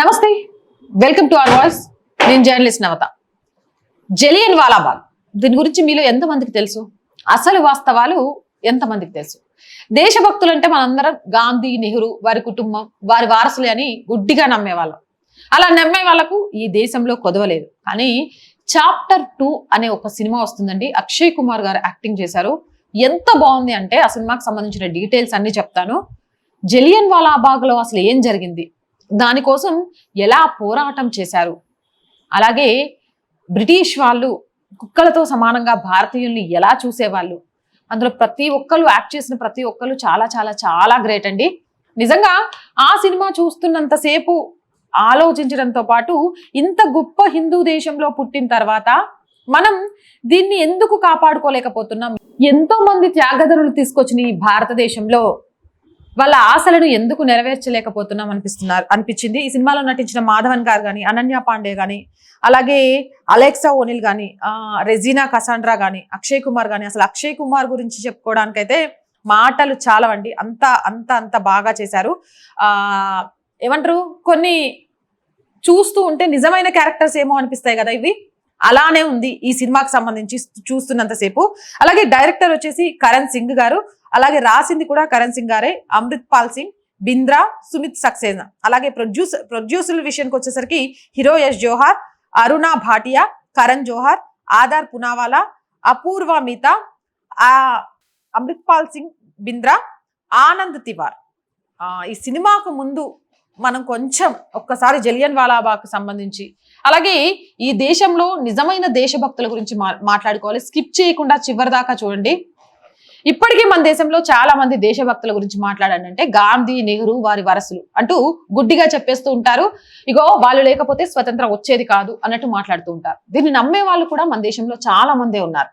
నమస్తే. Welcome to our voice నేను journalist Navata. Jallian Walabagh. దీని గురించి మీలో ఎంతమందికి తెలుసు? అసలు వాస్తవాలు ఎంతమందికి తెలుసు? దేశభక్తులు అంటే మనందరం గాంధీ నెహ్రూ వారి కుటుంబం వారి వారసులే అని గుడ్డిగా నమ్మేవాళ్ళం. అలా నమ్మే వాళ్ళకు ఈ దేశంలో కొదవలేదు కానీ చాప్టర్ టూ అనే ఒక సినిమా వస్తుందండి. అక్షయ్ కుమార్ గారు యాక్టింగ్ చేశారు. ఎంత బాగుంది అంటే ఆ సినిమాకి సంబంధించిన డీటెయిల్స్ అన్ని చెప్తాను. జలియన్ వాలాబాగ్లో అసలు ఏం జరిగింది? దానికోసం ఎలా పోరాటం చేశారు? అలాగే బ్రిటిష్ వాళ్ళు కుక్కలతో సమానంగా భారతీయుల్ని ఎలా చూసేవాళ్ళు? అందులో ప్రతి ఒక్కరు యాక్ట్ చేసిన ప్రతి ఒక్కరు చాలా చాలా చాలా గ్రేట్ అండి. నిజంగా ఆ సినిమా చూస్తున్నంతసేపు ఆలోచించడంతో పాటు ఇంత గొప్ప హిందూ దేశంలో పుట్టిన తర్వాత మనం దీన్ని ఎందుకు కాపాడుకోలేకపోతున్నాం? ఎంతో మంది త్యాగధనులు తీసుకొచ్చిన ఈ భారతదేశంలో. వాళ్ళ ఆశలను ఎందుకు నెరవేర్చలేకపోతున్నాం అనిపిస్తున్నారు అనిపించింది. ఈ సినిమాలో నటించిన మాధవన్ గారు కానీ అనన్య పాండే కానీ అలాగే అలెక్సా ఓనిల్ కానీ రెజీనా కసాండ్రా కానీ అక్షయ్ కుమార్ కానీ అసలు అక్షయ్ కుమార్ గురించి చెప్పుకోవడానికైతే మాటలు చాలవండి. అంత అంత అంత బాగా చేశారు. ఏమంటారు? కొన్ని చూస్తూ ఉంటే నిజమైన క్యారెక్టర్స్ ఏమో అనిపిస్తాయి కదా ఇవి. అలానే ఉంది ఈ సినిమాకి సంబంధించి చూస్తున్నంతసేపు. అలాగే డైరెక్టర్ వచ్చేసి కరణ్ సింగ్ గారు. అలాగే రాసింది కూడా కరణ్ సింగ్ గారే అమృత్ పాల్ సింగ్ బింద్రా సుమిత్ సక్సేనా. అలాగే ప్రొడ్యూస్ ప్రొడ్యూసర్ విషయానికి వచ్చేసరికి హీరో యష్ జోహార్ అరుణ భాటియా కరణ్ జోహార్ ఆధార్ పునావాలా అపూర్వ మితా అమృత్పాల్ అమృత్ పాల్ సింగ్ బింద్రా ఆనంద్ తివార్. ఈ సినిమాకు ముందు మనం కొంచెం ఒక్కసారి జలియన్ వాలాబాగ్ సంబంధించి అలాగే ఈ దేశంలో నిజమైన దేశభక్తుల గురించి మా- మాట్లాడుకోవాలి. స్కిప్ చేయకుండా చివరి దాకా చూడండి. ఇప్పటికీ మన దేశంలో చాలా మంది దేశభక్తుల గురించి మాట్లాడండి అంటే గాంధీ నెహ్రూ వారి వరసలు అంటూ గుడ్డిగా చెప్పేస్తూ ఉంటారు. ఇగో వాళ్ళు లేకపోతే స్వతంత్రం వచ్చేది కాదు అన్నట్టు మాట్లాడుతూ ఉంటారు. దీన్ని నమ్మే వాళ్ళు కూడా మన దేశంలో చాలా మందే ఉన్నారు.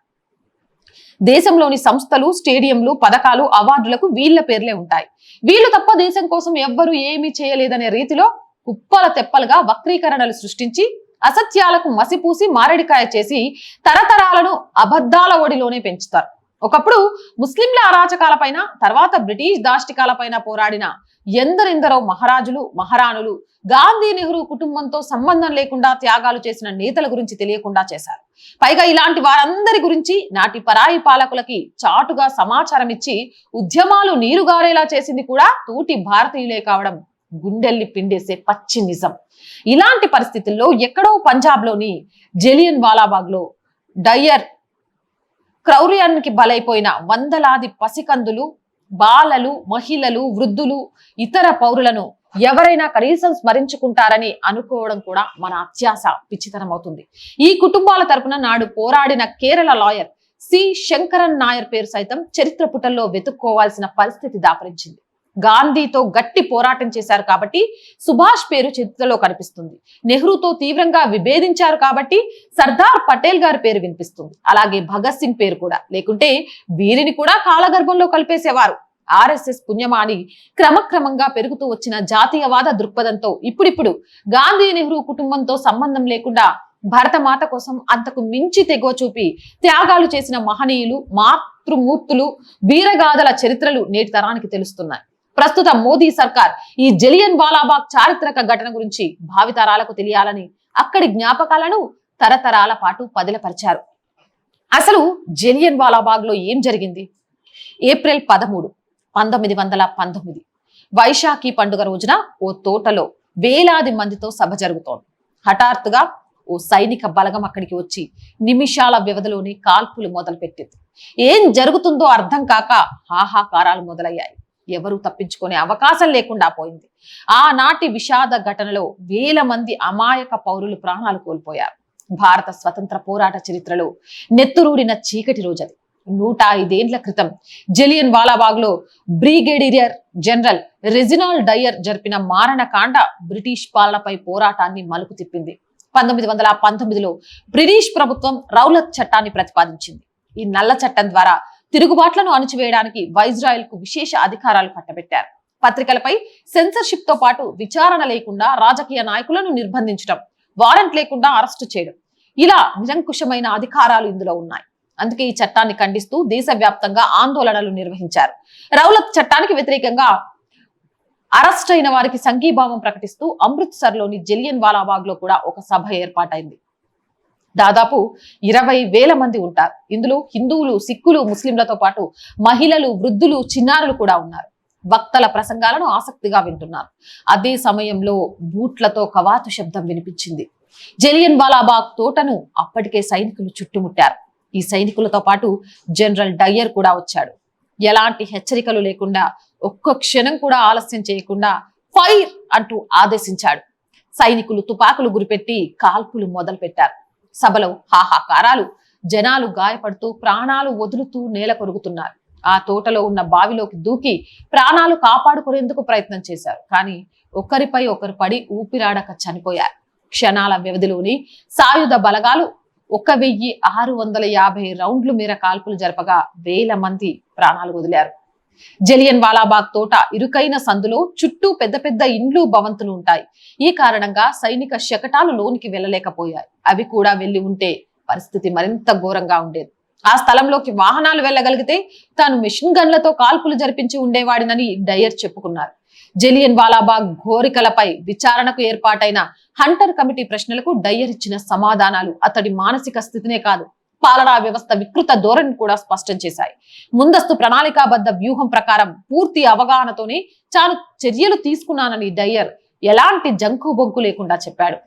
దేశంలోని సంస్థలు స్టేడియంలు పథకాలు అవార్డులకు వీళ్ళ పేర్లే ఉంటాయి. వీళ్ళు తప్ప దేశం కోసం ఎవ్వరూ ఏమీ చేయలేదనే రీతిలో కుప్పల తెప్పలుగా వక్రీకరణలు సృష్టించి అసత్యాలకు మసిపూసి మారడికాయ చేసి తరతరాలను అబద్ధాల ఒడిలోనే పెంచుతారు. ఒకప్పుడు ముస్లింల అరాచకాలపైన తర్వాత బ్రిటిష్ దాష్టికాలపైన పోరాడిన ఎందరెందరో మహారాజులు మహారాణులు గాంధీ నెహ్రూ కుటుంబంతో సంబంధం లేకుండా త్యాగాలు చేసిన నేతల గురించి తెలియకుండా చేశారు. పైగా ఇలాంటి వారందరి గురించి నాటి పరాయి పాలకులకి చాటుగా సమాచారం ఇచ్చి ఉద్యమాలు నీరుగారేలా చేసింది కూడా తూటి భారతీయులే కావడం గుండెల్ని పిండేసే పచ్చి నిజం. ఇలాంటి పరిస్థితుల్లో ఎక్కడో పంజాబ్లోని జలియన్ వాలాబాగ్లో డయ్యర్ క్రౌర్యానికి బలైపోయిన వందలాది పసికందులు బాలలు మహిళలు వృద్ధులు ఇతర పౌరులను ఎవరైనా కనీసం స్మరించుకుంటారని అనుకోవడం కూడా మన అత్యాస పిచ్చితనం అవుతుంది ఈ కుటుంబాల తరపున నాడు పోరాడిన కేరళ లాయర్ సి శంకరన్ నాయర్ పేరు సైతం చరిత్ర పుటల్లో వెతుక్కోవాల్సిన పరిస్థితి దాపరించింది. గాంధీతో గట్టి పోరాటం చేశారు కాబట్టి సుభాష్ పేరు చరిత్రలో కనిపిస్తుంది. నెహ్రూతో తీవ్రంగా విభేదించారు కాబట్టి సర్దార్ పటేల్ గారి పేరు వినిపిస్తుంది. అలాగే భగత్ సింగ్ పేరు కూడా. లేకుంటే వీరిని కూడా కాలగర్భంలో కలిపేసేవారు. ఆర్ఎస్ఎస్ పుణ్యమాని క్రమక్రమంగా పెరుగుతూ వచ్చిన జాతీయవాద దృక్పథంతో ఇప్పుడిప్పుడు గాంధీ నెహ్రూ కుటుంబంతో సంబంధం లేకుండా భరతమాత కోసం అంతకు మించి తెగువ చూపి త్యాగాలు చేసిన మహనీయులు మాతృమూర్తులు వీరగాథల చరిత్రలు నేటి తరానికి తెలుస్తున్నాయి. ప్రస్తుత మోదీ సర్కార్ ఈ జలియన్ వాలాబాగ్ చారిత్రక ఘటన గురించి భావితరాలకు తెలియాలని అక్కడి జ్ఞాపకాలను తరతరాల పాటు పదిలపరిచారు. అసలు జలియన్ వాలాబాగ్లో ఏం జరిగింది? ఏప్రిల్ పదమూడు పంతొమ్మిది వందల పంతొమ్మిది వైశాఖి పండుగ రోజున ఓ తోటలో వేలాది మందితో సభ జరుగుతోంది. హఠాత్తుగా ఓ సైనిక బలగం అక్కడికి వచ్చి నిమిషాల వ్యవధిలోనే కాల్పులు మొదలుపెట్టింది. ఏం జరుగుతుందో అర్థం కాక హాహాకారాలు మొదలయ్యాయి. ఎవరు తప్పించుకునే అవకాశం లేకుండా పోయింది. ఆనాటి విషాద ఘటనలో వేల మంది అమాయక పౌరులు ప్రాణాలు కోల్పోయారు. భారత స్వతంత్ర పోరాట చరిత్రలో నెత్తురూడిన చీకటి రోజది. నూట ఐదేండ్ల క్రితం జలియన్ వాలాబాగ్లో బ్రిగేడియర్ జనరల్ రెజినాల్డ్ డయర్ జరిపిన మారణకాండ బ్రిటిష్ పాలనపై పోరాటాన్ని మలుపు తిప్పింది. పంతొమ్మిది వందల పంతొమ్మిదిలో బ్రిటిష్ ప్రభుత్వం రౌలత్ చట్టాన్ని ప్రతిపాదించింది. ఈ నల్ల చట్టం ద్వారా తిరుగుబాట్లను అణచివేయడానికి వైజ్రాయల్కు విశేష అధికారాలు కట్టబెట్టారు. పత్రికలపై సెన్సర్షిప్తో పాటు విచారణ లేకుండా రాజకీయ నాయకులను నిర్బంధించడం వారెంట్ లేకుండా అరెస్టు చేయడం. ఇలా నిరంకుశమైన అధికారాలు ఇందులో ఉన్నాయి. అందుకే ఈ చట్టాన్ని ఖండిస్తూ దేశవ్యాప్తంగా ఆందోళనలు నిర్వహించారు. రౌలత్ చట్టానికి వ్యతిరేకంగా అరెస్ట్ అయిన వారికి సంఘీభావం ప్రకటిస్తూ అమృత్సర్లోని జలియన్ వాలాబాగ్లో కూడా ఒక సభ ఏర్పాటైంది. దాదాపు ఇరవై వేల మంది ఉంటారు. ఇందులో హిందువులు సిక్కులు ముస్లింలతో పాటు మహిళలు వృద్ధులు చిన్నారులు కూడా ఉన్నారు. వక్తల ప్రసంగాలను ఆసక్తిగా వింటున్నారు. అదే సమయంలో బూట్లతో కవాతు శబ్దం వినిపించింది. జలియన్ వాలాబాగ్ తోటను అప్పటికే సైనికులు చుట్టుముట్టారు. ఈ సైనికులతో పాటు జనరల్ డయ్యర్ కూడా వచ్చాడు. ఎలాంటి హెచ్చరికలు లేకుండా ఒక్క క్షణం కూడా ఆలస్యం చేయకుండా ఫైర్ అంటూ ఆదేశించాడు. సైనికులు తుపాకులు గురిపెట్టి కాల్పులు మొదలుపెట్టారు. సభలో హాహాకారాలు జనాలు గాయపడుతూ ప్రాణాలు వదులుతూ నేల కొరుగుతున్నారు ఆ తోటలో ఉన్న బావిలోకి దూకి ప్రాణాలు కాపాడుకునేందుకు ప్రయత్నం చేశారు. కానీ ఒకరిపై ఒకరు పడి ఊపిరాడక చనిపోయారు. క్షణాల వ్యవధిలోని సాయుధ బలగాలు ఒక వెయ్యి ఆరు వందల యాభై రౌండ్లు మేర కాల్పులు జరపగా వేల మంది ప్రాణాలు వదిలారు. జలియన్ వాలాబాగ్ తోట ఇరుకైన సందులో చుట్టూ పెద్ద పెద్ద ఇండ్లు భవంతులు ఉంటాయి. ఈ కారణంగా సైనిక శకటాలు లోనికి వెళ్ళలేకపోయాయి. అవి కూడా వెళ్ళి ఉంటే పరిస్థితి మరింత ఘోరంగా ఉండేది. ఆ స్థలంలోకి వాహనాలు వెళ్ళగలిగితే తాను మిషన్ గన్లతో కాల్పులు జరిపించి ఉండేవాడినని డయర్ చెప్పుకున్నారు. జలియన్ వాలాబాగ్ ఘోరికలపై విచారణకు ఏర్పాటైన హంటర్ కమిటీ ప్రశ్నలకు డయ్యర్ ఇచ్చిన సమాధానాలు అతడి మానసిక స్థితినే కాదు పాలనా వ్యవస్థ వికృత ధోరణి కూడా స్పష్టం చేశాయి. ముందస్తు ప్రణాళికాబద్ధ వ్యూహం ప్రకారం పూర్తి అవగాహనతోనే తాను చర్యలు తీసుకున్నానని డయ్యర్ ఎలాంటి జంకు బొంకు లేకుండా చెప్పాడు.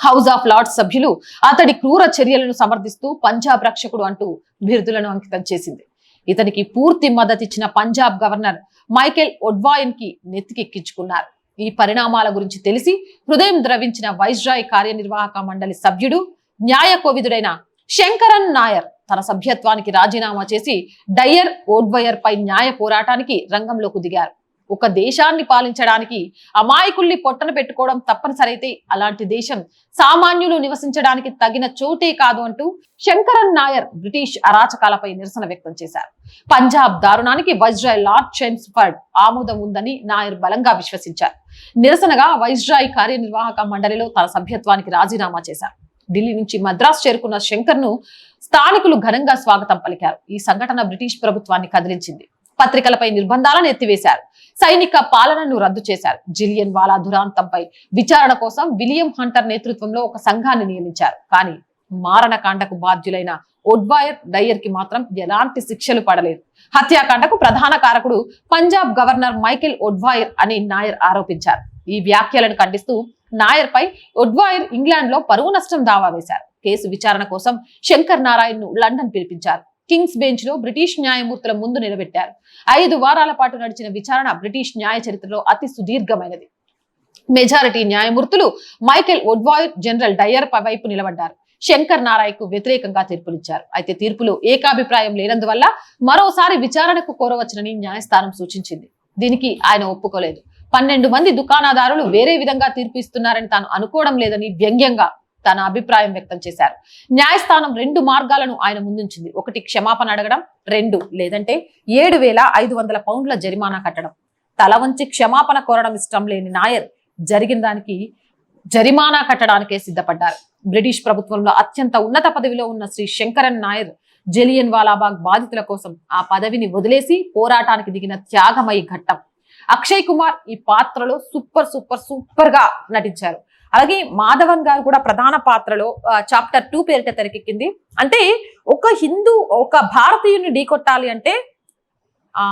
హౌస్ ఆఫ్ లార్డ్స్ సభ్యులు అతడి క్రూర చర్యలను సమర్థిస్తూ పంజాబ్ రక్షకుడు అంటూ బిరుదులను అంకితం చేసింది. ఇతనికి పూర్తి మద్దతిచ్చిన పంజాబ్ గవర్నర్ మైకేల్ ఒడ్వాయన్కి నెత్తికెక్కించుకున్నారు. ఈ పరిణామాల గురించి తెలిసి హృదయం ద్రవించిన వైజ్రాయ్ కార్యనిర్వాహక మండలి సభ్యుడు న్యాయ కోవిదుడైన శంకరన్ నాయర్ తన సభ్యత్వానికి రాజీనామా చేసి డయ్యర్ ఓడ్వయర్ పై న్యాయ పోరాటానికి రంగంలోకి దిగారు. ఒక దేశాన్ని పాలించడానికి అమాయకుల్ని పొట్టన పెట్టుకోవడం తప్పనిసరైతే అలాంటి దేశం సామాన్యులు నివసించడానికి తగిన చోటే కాదు అంటూ శంకరన్ నాయర్ బ్రిటిష్ అరాచకాలపై నిరసన వ్యక్తం చేశారు. పంజాబ్ దారుణానికి వైజ్రాయ్ లార్డ్ చెమ్స్ఫర్డ్ ఆమోదం ఉందని నాయర్ బలంగా విశ్వసించారు. నిరసనగా వైజ్రాయ్ కార్యనిర్వాహక మండలిలో తన సభ్యత్వానికి రాజీనామా చేశారు. ఢిల్లీ నుంచి మద్రాసు చేరుకున్న శంకర్ను స్థానికులు ఘనంగా స్వాగతం పలికారు. ఈ సంఘటన బ్రిటిష్ ప్రభుత్వాన్ని కదిలించింది. పత్రికలపై నిర్బంధాలను ఎత్తివేశారు. సైనిక పాలనను రద్దు చేశారు. జిలియన్ వాలా దురాంతంపై విచారణ కోసం విలియం హంటర్ నేతృత్వంలో ఒక సంఘాన్ని నియమించారు. కానీ మారణకాండకు బాధ్యులైన ఒడ్వాయర్ డయ్యర్కి మాత్రం ఎలాంటి శిక్షలు పడలేదు. హత్యాకాండకు ప్రధాన కారకుడు పంజాబ్ గవర్నర్ మైకేల్ ఒడ్వాయర్ అని నాయర్ ఆరోపించారు. ఈ వ్యాఖ్యలను ఖండిస్తూ నాయర్ పై ఒడ్వాయర్ ఇంగ్లాండ్లో పరువు నష్టం దావా వేశారు. కేసు విచారణ కోసం శంకర్ నారాయణ్ను లండన్ పిలిపించారు. కింగ్స్ బెంచ్లో బ్రిటిష్ న్యాయమూర్తుల ముందు నిలబెట్టారు. ఐదు వారాల పాటు నడిచిన విచారణ బ్రిటిష్ న్యాయ చరిత్రలో అతి సుదీర్ఘమైనది. మెజారిటీ న్యాయమూర్తులు మైకేల్ ఒడ్వాయర్ జనరల్ డయర్ వైపు నిలబడ్డారు. శంకర్ నారాయణకు వ్యతిరేకంగా తీర్పునిచ్చారు. అయితే తీర్పులో ఏకాభిప్రాయం లేనందువల్ల మరోసారి విచారణకు కోరవచ్చునని న్యాయస్థానం సూచించింది. దీనికి ఆయన ఒప్పుకోలేదు. పన్నెండు మంది దుకాణదారులు వేరే విధంగా తీర్పిస్తున్నారని తాను అనుకోవడం లేదని వ్యంగ్యంగా తన అభిప్రాయం వ్యక్తం చేశారు. న్యాయస్థానం రెండు మార్గాలను ఆయన ముందుంచింది. ఒకటి క్షమాపణ అడగడం రెండు లేదంటే ఏడు వేల ఐదు వందల పౌండ్ల జరిమానా కట్టడం. తల వంచి క్షమాపణ కోరడం ఇష్టం లేని నాయర్ జరిగిన దానికి జరిమానా కట్టడానికే సిద్ధపడ్డారు. బ్రిటిష్ ప్రభుత్వంలో అత్యంత ఉన్నత పదవిలో ఉన్న శ్రీ శంకరన్ నాయర్ జలియన్ వాలాబాగ్ బాధితుల కోసం ఆ పదవిని వదిలేసి పోరాటానికి దిగిన త్యాగమయ ఘట్టం. అక్షయ్ కుమార్ ఈ పాత్రలో సూపర్ సూపర్ సూపర్గా నటించారు. అలాగే మాధవన్ గారు కూడా ప్రధాన పాత్రలో చాప్టర్ టూ పేరిట తెరకెక్కింది. అంటే ఒక హిందూ ఒక భారతీయుని ఢీకొట్టాలి అంటే ఆ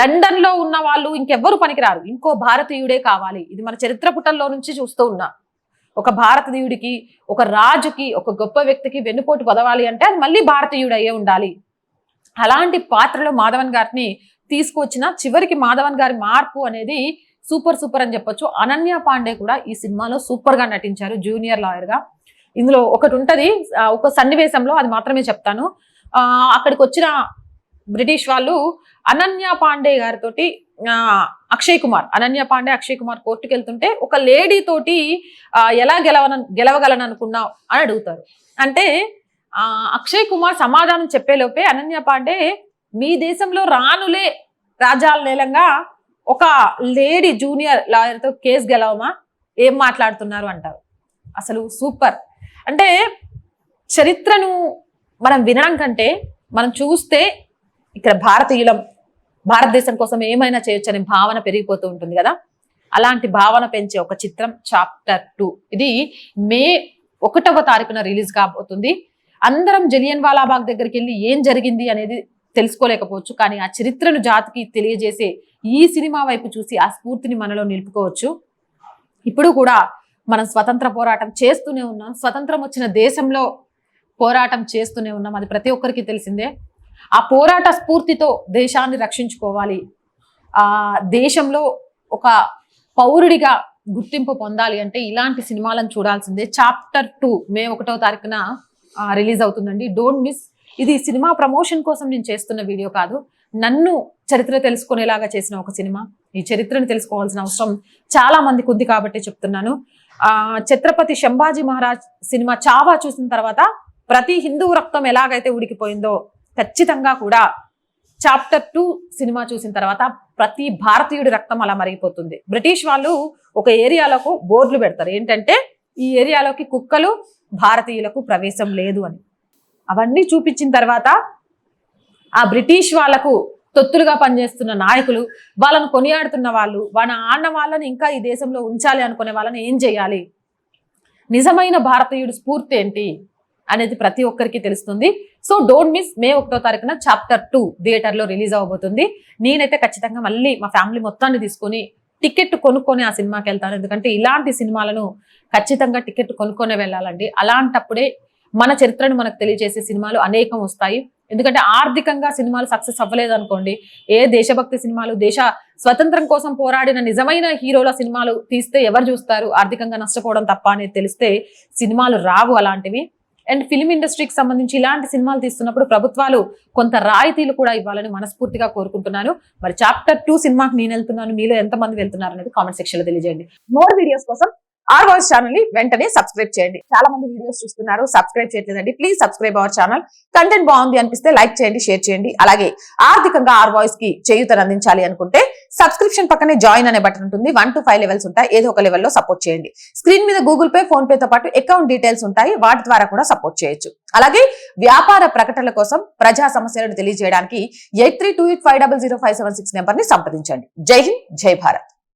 లండన్లో ఉన్న వాళ్ళు ఇంకెవ్వరు పనికిరారు. ఇంకో భారతీయుడే కావాలి. ఇది మన చరిత్ర పుటల్లో నుంచి చూస్తూ ఉన్నా. ఒక భారతీయుడికి ఒక రాజుకి ఒక గొప్ప వ్యక్తికి వెన్నుపోటు పదవాలి అంటే అది మళ్ళీ భారతీయుడు అయ్యే ఉండాలి. అలాంటి పాత్రలో మాధవన్ గారిని తీసుకొచ్చిన చివరికి మాధవన్ గారి మార్పు అనేది సూపర్ సూపర్ అని చెప్పొచ్చు. అనన్య పాండే కూడా ఈ సినిమాలో సూపర్గా నటించారు జూనియర్ లాయర్గా. ఇందులో ఒకటి ఉంటది ఒక సన్నివేశంలో అది మాత్రమే చెప్తాను. అక్కడికి వచ్చిన బ్రిటిష్ వాళ్ళు అనన్య పాండే గారితోటి అక్షయ్ కుమార్ అనన్య పాండే అక్షయ్ కుమార్ కోర్టుకి వెళ్తుంటే ఒక లేడీ తోటి ఎలా గెలవన గెలవగలను అనుకున్నావు అని అడుగుతారు. అంటే అక్షయ్ కుమార్ సమాధానం చెప్పేలోపే అనన్య పాండే మీ దేశంలో రానులే రాజాల నేలంగా ఒక లేడీ జూనియర్ లాయర్తో కేసు గెలవమా? ఏం మాట్లాడుతున్నారు అంటారు. అసలు సూపర్. అంటే చరిత్రను మనం వినడం కంటే మనం చూస్తే ఇక్కడ భారతీయులం భారతదేశం కోసం ఏమైనా చేయొచ్చు అనే భావన పెరిగిపోతూ ఉంటుంది కదా. అలాంటి భావన పెంచే ఒక చిత్రం చాప్టర్ టూ. ఇది మే ఒకటవ తారీఖున రిలీజ్ కాబోతుంది. అందరం జలియన్ వాలాబాగ్ దగ్గరికి వెళ్ళి ఏం జరిగింది అనేది తెలుసుకోలేకపోవచ్చు కానీ ఆ చరిత్రను జాతికి తెలియజేసే ఈ సినిమా వైపు చూసి ఆ స్ఫూర్తిని మనలో నిలుపుకోవచ్చు. ఇప్పుడు కూడా మనం స్వతంత్ర పోరాటం చేస్తూనే ఉన్నాం. స్వతంత్రం వచ్చిన దేశంలో పోరాటం చేస్తూనే ఉన్నాం. అది ప్రతి ఒక్కరికి తెలిసిందే. ఆ పోరాట స్ఫూర్తితో దేశాన్ని రక్షించుకోవాలి. ఆ దేశంలో ఒక పౌరుడిగా గుర్తింపు పొందాలి అంటే ఇలాంటి సినిమాలను చూడాల్సిందే. చాప్టర్ టూ మే ఒకటో తారీఖున రిలీజ్ అవుతుందండి. డోంట్ మిస్ ఇది సినిమా ప్రమోషన్ కోసం నేను చేస్తున్న వీడియో కాదు. నన్ను చరిత్ర తెలుసుకునేలాగా చేసిన ఒక సినిమా. ఈ చరిత్రను తెలుసుకోవాల్సిన అవసరం చాలా మందికి ఉంది కాబట్టి చెప్తున్నాను. ఛత్రపతి శంభాజీ మహారాజ్ సినిమా చావా చూసిన తర్వాత ప్రతి హిందూ రక్తం ఎలాగైతే ఉడికిపోయిందో ఖచ్చితంగా కూడా చాప్టర్ టూ సినిమా చూసిన తర్వాత ప్రతి భారతీయుడి రక్తం అలా మరిగిపోతుంది. బ్రిటిష్ వాళ్ళు ఒక ఏరియాలకు బోర్డులు పెడతారు. ఏంటంటే ఈ ఏరియాలోకి కుక్కలు భారతీయులకు ప్రవేశం లేదు అని. అవన్నీ చూపించిన తర్వాత ఆ బ్రిటిష్ వాళ్ళకు తొత్తులుగా పనిచేస్తున్న నాయకులు వాళ్ళను కొనియాడుతున్న వాళ్ళు వాళ్ళ ఆన్న వాళ్ళని ఇంకా ఈ దేశంలో ఉంచాలి అనుకునే వాళ్ళని ఏం చేయాలి? నిజమైన భారతీయుడు స్ఫూర్తి ఏంటి అనేది ప్రతి ఒక్కరికి తెలుస్తుంది. సో డోంట్ మిస్ మే ఒకటో తారీఖున చాప్టర్ టూ థియేటర్లో రిలీజ్ అవ్వబోతుంది నేనైతే ఖచ్చితంగా మళ్ళీ మా ఫ్యామిలీ మొత్తాన్ని తీసుకొని టికెట్ కొనుక్కొని ఆ సినిమాకి వెళ్తాను. ఎందుకంటే ఇలాంటి సినిమాలను ఖచ్చితంగా టికెట్ కొనుక్కొని వెళ్ళాలండి. అలాంటప్పుడే మన చరిత్రను మనకు తెలియజేసే సినిమాలు అనేకం వస్తాయి. ఎందుకంటే ఆర్థికంగా సినిమాలు సక్సెస్ అవ్వలేదు అనుకోండి ఏ దేశభక్తి సినిమాలు దేశ స్వతంత్రం కోసం పోరాడిన నిజమైన హీరోల సినిమాలు తీస్తే ఎవరు చూస్తారు? ఆర్థికంగా నష్టపోవడం తప్ప అనేది తెలిస్తే సినిమాలు రావు అలాంటివి. అండ్ ఫిలిం ఇండస్ట్రీకి సంబంధించి ఇలాంటి సినిమాలు తీస్తున్నప్పుడు ప్రభుత్వాలు కొంత రాయితీలు కూడా ఇవ్వాలని మనస్ఫూర్తిగా కోరుకుంటున్నాను. మరి చాప్టర్ టూ సినిమాకి నేను వెళ్తున్నాను. మీలో ఎంతమంది వెళ్తున్నారు అనేది కామెంట్ సెక్షన్లో తెలియజేయండి. మోర్ వీడియోస్ కోసం ఆర్ వాయిస్ ఛానల్ని వెంటనే సబ్స్క్రైబ్ చేయండి. చాలా మంది వీడియోస్ చూస్తున్నారు సబ్స్క్రైబ్ చేయట్లేదండి. Please subscribe our channel. Content బాగుంది అనిపిస్తే లైక్ చేయండి షేర్ చేయండి. అలాగే ఆర్థికంగా ఆర్ వాయిస్కి చేయూతను అందించాలి అనుకుంటే సబ్స్క్రిప్షన్ పక్కనే జాయిన్ అనే బటన్ ఉంటుంది. వన్ టు ఫైవ్ లెవెల్స్ ఉంటాయి. ఏదో ఒక లెవెల్లో సపోర్ట్ చేయండి. స్క్రీన్ మీద గూగుల్ పే ఫోన్ పే తో పాటు అకౌంట్ డీటెయిల్స్ ఉంటాయి. వాటి ద్వారా కూడా సపోర్ట్ చేయొచ్చు. అలాగే వ్యాపార ప్రకటనల కోసం ప్రజా సమస్యలను తెలియజేయడానికి eight three two eight five double zero five seven six నెంబర్ని సంప్రదించండి. జై హింద్ జై భారత్.